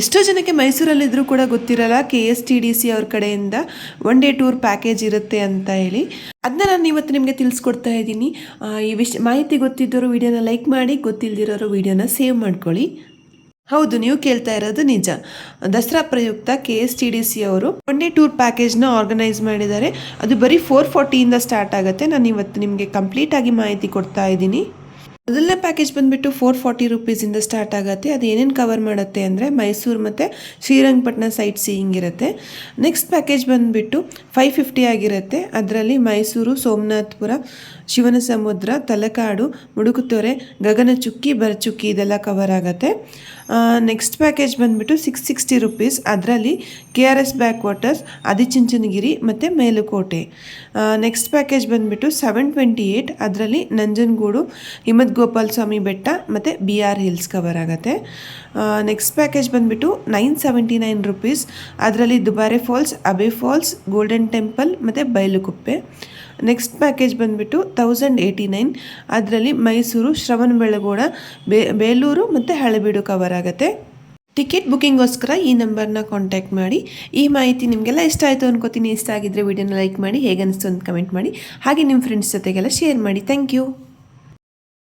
ಎಷ್ಟೋ ಜನಕ್ಕೆ ಮೈಸೂರಲ್ಲಿದ್ದರೂ ಕೂಡ ಗೊತ್ತಿರಲ್ಲ K S T D C ಅವ್ರ ಕಡೆಯಿಂದ ಒನ್ ಡೇ ಟೂರ್ ಪ್ಯಾಕೇಜ್ ಇರುತ್ತೆ ಅಂತ ಹೇಳಿ. ಅದನ್ನ ನಾನು ಇವತ್ತು ನಿಮಗೆ ತಿಳಿಸ್ಕೊಡ್ತಾ ಇದ್ದೀನಿ. ಈ ವಿಷ, ಮಾಹಿತಿ ಗೊತ್ತಿದ್ದವರು ವಿಡಿಯೋನ ಲೈಕ್ ಮಾಡಿ ಗೊತ್ತಿಲ್ಲದಿರೋರು ವಿಡಿಯೋನ ಸೇವ್ ಮಾಡ್ಕೊಳ್ಳಿ. ಹೌದು, ನೀವು ಕೇಳ್ತಾ ಇರೋದು ನಿಜ. ದಸರಾ ಪ್ರಯುಕ್ತ K S T D C ಅವರು ಒನ್ ಡೇ ಟೂರ್ ಪ್ಯಾಕೇಜ್ನ ಆರ್ಗನೈಸ್ ಮಾಡಿದ್ದಾರೆ. ಅದು ಬರೀ ಫೋರ್ ಫಾರ್ಟಿಯಿಂದ ಸ್ಟಾರ್ಟ್ ಆಗುತ್ತೆ. ನಾನು ಇವತ್ತು ನಿಮಗೆ ಕಂಪ್ಲೀಟಾಗಿ ಮಾಹಿತಿ ಕೊಡ್ತಾ ಇದ್ದೀನಿ. ಮೊದಲನೇ ಪ್ಯಾಕೇಜ್ ಬಂದ್ಬಿಟ್ಟು ಫೋರ್ ಫಾರ್ಟಿ ರುಪೀಸಿಂದ ಸ್ಟಾರ್ಟ್ ಆಗುತ್ತೆ. ಅದು ಏನೇನು ಕವರ್ ಮಾಡುತ್ತೆ ಅಂದರೆ ಮೈಸೂರು ಮತ್ತು ಶ್ರೀರಂಗಪಟ್ಟಣ ಸೈಟ್ ಸೀಯಿಂಗ್ ಇರುತ್ತೆ ನೆಕ್ಸ್ಟ್ ಪ್ಯಾಕೇಜ್ ಬಂದುಬಿಟ್ಟು ಫೈವ್ ಫಿಫ್ಟಿ ಆಗಿರುತ್ತೆ. ಅದರಲ್ಲಿ ಮೈಸೂರು, ಸೋಮನಾಥ್ಪುರ ಶಿವನ ಸಮುದ್ರ ತಲಕಾಡು, ಮುಡುಕುತೊರೆ, ಗಗನಚುಕ್ಕಿ, ಬರಚುಕ್ಕಿ ಇದೆಲ್ಲ ಕವರ್ ಆಗುತ್ತೆ. ನೆಕ್ಸ್ಟ್ ಪ್ಯಾಕೇಜ್ ಬಂದುಬಿಟ್ಟು ಸಿಕ್ಸ್ ಸಿಕ್ಸ್ಟಿ ರುಪೀಸ್ ಅದರಲ್ಲಿ K R S backwaters Adichunchanagiri ಮತ್ತು ಮೇಲುಕೋಟೆ. ನೆಕ್ಸ್ಟ್ ಪ್ಯಾಕೇಜ್ ಬಂದುಬಿಟ್ಟು ಸೆವೆನ್ ಟ್ವೆಂಟಿ ಏಯ್ಟ್ ಅದರಲ್ಲಿ ನಂಜನಗೂಡು ಹಿಮತ್ ಗೋಪಾಲ್ ಸ್ವಾಮಿ ಬೆಟ್ಟ ಮತ್ತು ಬಿ ಆರ್ ಹಿಲ್ಸ್ ಕವರ್ ಆಗುತ್ತೆ. ನೆಕ್ಸ್ಟ್ ಪ್ಯಾಕೇಜ್ ಬಂದುಬಿಟ್ಟು ನೈನ್ ಸೆವೆಂಟಿ ನೈನ್ ರುಪೀಸ್ ಅದರಲ್ಲಿ Dubare falls Abbey falls golden temple ಮತ್ತು ಬಯಲುಕುಪ್ಪೆ ನೆಕ್ಸ್ಟ್ ಪ್ಯಾಕೇಜ್ ಬಂದುಬಿಟ್ಟು ತೌಸಂಡ್ ಏಯ್ಟಿ ನೈನ್ ಅದರಲ್ಲಿ ಮೈಸೂರು ಶ್ರವಣಬೆಳಗೊಳ ಬೇ, ಬೇಲೂರು ಮತ್ತು ಹಳೆಬೀಡು ಕವರ್ ಆಗುತ್ತೆ. ಟಿಕೆಟ್ ಬುಕ್ಕಿಂಗೋಸ್ಕರ ಈ ನಂಬರ್ನ ಕಾಂಟ್ಯಾಕ್ಟ್ ಮಾಡಿ. ಈ ಮಾಹಿತಿ ನಿಮಗೆಲ್ಲ ಇಷ್ಟ ಆಯಿತು ಅನ್ಕೋತೀನಿ. ಇಷ್ಟ ಆಗಿದ್ದರೆ ವಿಡಿಯೋನ ಲೈಕ್ ಮಾಡಿ ಹೇಗೆ ಅನಿಸ್ತು ಅಂತ ಕಮೆಂಟ್ ಮಾಡಿ. ಹಾಗೆ ನಿಮ್ಮ ಫ್ರೆಂಡ್ಸ್ ಜೊತೆಗೆಲ್ಲ ಶೇರ್ ಮಾಡಿ. Thank you